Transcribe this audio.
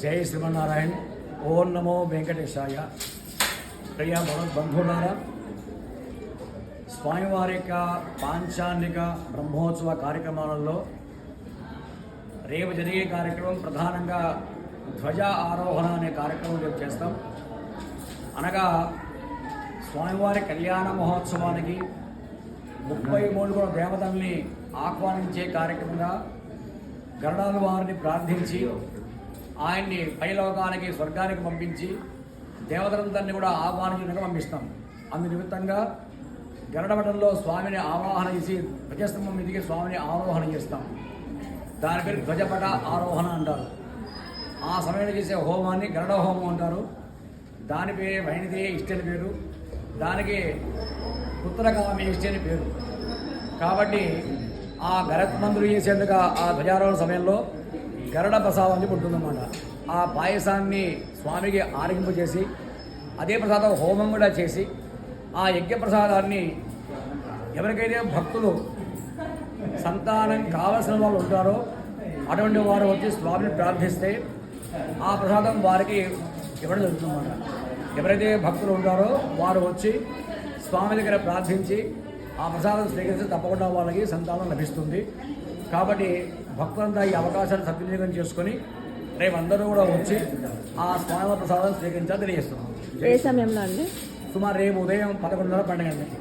జై శ్రీమన్నారాయణ. ఓం నమో వెంకటేశాయ. ప్రియ బంధువులారా స్వామివారి యొక్క పాంచాన్నిక బ్రహ్మోత్సవ కార్యక్రమాలలో రేపు జరిగే కార్యక్రమం ప్రధానంగా ధ్వజ ఆరోహణ అనే కార్యక్రమం రేపు చేస్తాం. అనగా స్వామివారి కళ్యాణ మహోత్సవానికి ముప్పై మూడు కూడా దేవతల్ని ఆహ్వానించే కార్యక్రమంగా గరడాల వారిని ప్రార్థించి ఆయన్ని పైలోకానికి స్వర్గానికి పంపించి దేవతలందరినీ కూడా ఆహ్వానించడానికి పంపిస్తాం. అందు నిమిత్తంగా గరుడమఠంలో స్వామిని ఆవాహన చేసి ధ్వజస్తంభం మీదకి స్వామిని ఆరోహణ చేస్తాం. దాని పేరు ధ్వజపట ఆరోహణ అంటారు. ఆ సమయంలో చేసే హోమాన్ని గరడ హోమం అంటారు. దాని పేరే వైణిదే ఇష్టని పేరు. దానికి పుత్రకామి ఇష్టి అని పేరు. కాబట్టి ఆ గరత్మంతులు చేసేందుకు ఆ ధ్వజారోహణ సమయంలో గరుడ ప్రసాదం అని ఉంటుందన్నమాట. ఆ పాయసాన్ని స్వామికి ఆరగింపజేసి అదే ప్రసాదం హోమం కూడా చేసి ఆ యజ్ఞ ప్రసాదాన్ని ఎవరికైతే భక్తులు సంతానం కావలసిన వాళ్ళు ఉంటారో అటువంటి వారు వచ్చి స్వామిని ప్రార్థిస్తే ఆ ప్రసాదం వారికి ఇవ్వడం జరుగుతుందన్నమాట. ఎవరైతే భక్తులు ఉంటారో వారు వచ్చి స్వామి దగ్గర ప్రార్థించి ఆ ప్రసాదం స్వీకరిస్తే తప్పకుండా వాళ్ళకి సంతానం లభిస్తుంది. కాబట్టి భక్తులంతా ఈ అవకాశాన్ని సద్వినియోగం చేసుకొని రేపు అందరూ కూడా వచ్చి ఆ స్వామి ప్రసాదం స్వీకరించాలని తెలియజేస్తున్నాం. ఏ సమయంలో అండి? సుమారు రేపు ఉదయం పదకొండున్నర పన్నెండు గంటలకి.